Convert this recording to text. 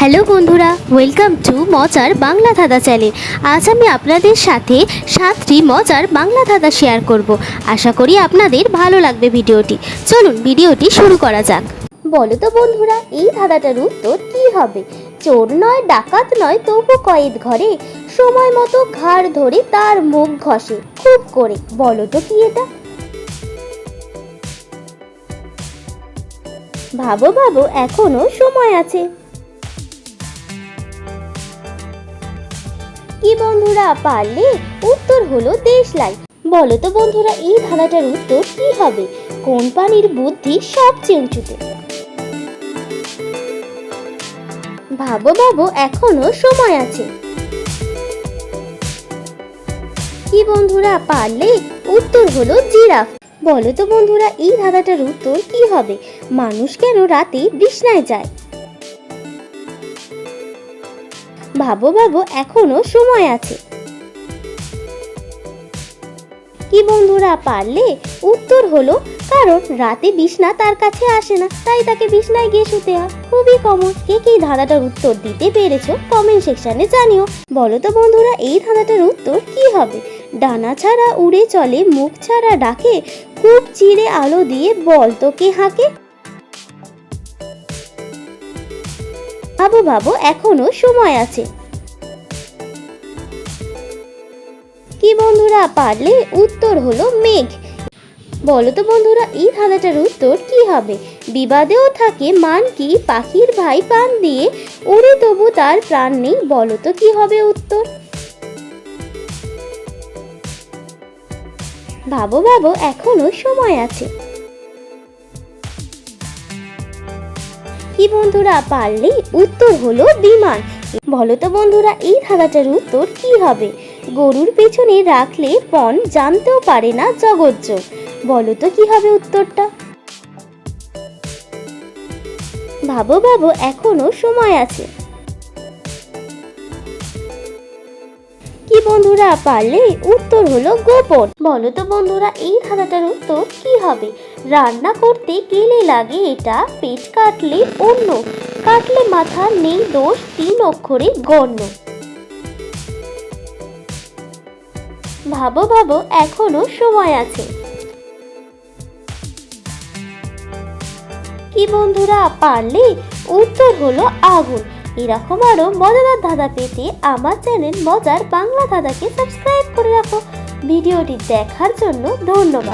Hello বন্ধুরা welcome to মজার বাংলা ধাঁধা চ্যানেল আজ আমি আপনাদের সাথে সাতটি মজার বাংলা ধাঁধা শেয়ার করব। আশা করি আপনাদের ভালো লাগবে ভিডিওটি। চলুন ভিডিওটি শুরু করা যাক। বলো তো বন্ধুরা, এই ধাঁধাটার উত্তর কি হবে? চোর নয়, ডাকাত নয়, তবু কয়েদ ঘরে। সময় মতো ঘাড় ধরে তার মুখ ঘষে, খুব করে। বলো তো কি এটা? ভাবো ভাবো, এখনও সময় আছে। কি বন্ধুরা পারলে উত্তর হলো দেশলাই। বলো তো বন্ধুরা, এই ধাঁধাটার উত্তর কি হবে? কোন বুদ্ধি সবচেয়ে উঁচুতে? ভাবো ভাবো, এখনও সময় আছে। কি বন্ধুরা পারলে উত্তর হলো জিরাফ। বলো তো বন্ধুরা, এই ধাঁধাটার উত্তর কি হবে? মানুষ কেন রাতে বিছনায় যায়? ভাবো ভাবো, এখনও সময় আছে। কি বন্ধুরা, পারলে উত্তর হলো, কারণ রাতে বিছনা তার কাছে আসে না, তাই তাকে বিছনায় গিয়ে শুতে হয়। খুবই কমন কে কি ধাঁধাটার উত্তর দিতে পেরেছ? কমেন্ট সেকশনে জানিও। বলো তো বন্ধুরা, এই ধাঁধাটার উত্তর কি হবে? ডানা ছাড়া উড়ে চলে, মুখ ছাড়া ডাকে, খুব চিরে আলো দিয়ে বল তো কে হাঁকে। ভাবো ভাবো এখনও সময় আছে। কি বন্ধুরা, পারলে উত্তর হলো মেঘ। বলো তো বন্ধুরা, এই ধাঁধাটার উত্তর কি হবে? বিবাদেও থাকে মান কি? পাখির ভাই পান দিয়ে উড়ে তবু তার প্রাণ নেই, বলো তো কি হবে উত্তর? ভাবো ভাবো এখনও সময় আছে। কি বন্ধুরা পারলে উত্তর হলো বিমান। বলো তো বন্ধুরা, এই ধাঁধাটার উত্তর কি হবে? গরুর পেছনে রাখলে পণ জানতেও পারে না জগজ্জ বলো তো কি হবে উত্তরটা? ভাবো ভাবো, এখনও সময় আছে। কি বন্ধুরা পারলে উত্তর হলো গোপন। বলো তো বন্ধুরা, এই ধাঁধাটার উত্তর কি হবে? রান্না করতে গেলে লাগে এটা পেট কাটলে অন্য, কাটলে মাথা নেই দোষ, তিন অক্ষরে গণ্য। ভাবো ভাবো, এখনও সময় আছে। কি বন্ধুরা, পারলে উত্তর হলো আগুন। এরকম আরও মজাদার ধাঁধা পেতে আমার চ্যানেল মজার বাংলা ধাঁধাকে সাবস্ক্রাইব করে রাখো। ভিডিওটি দেখার জন্য ধন্যবাদ।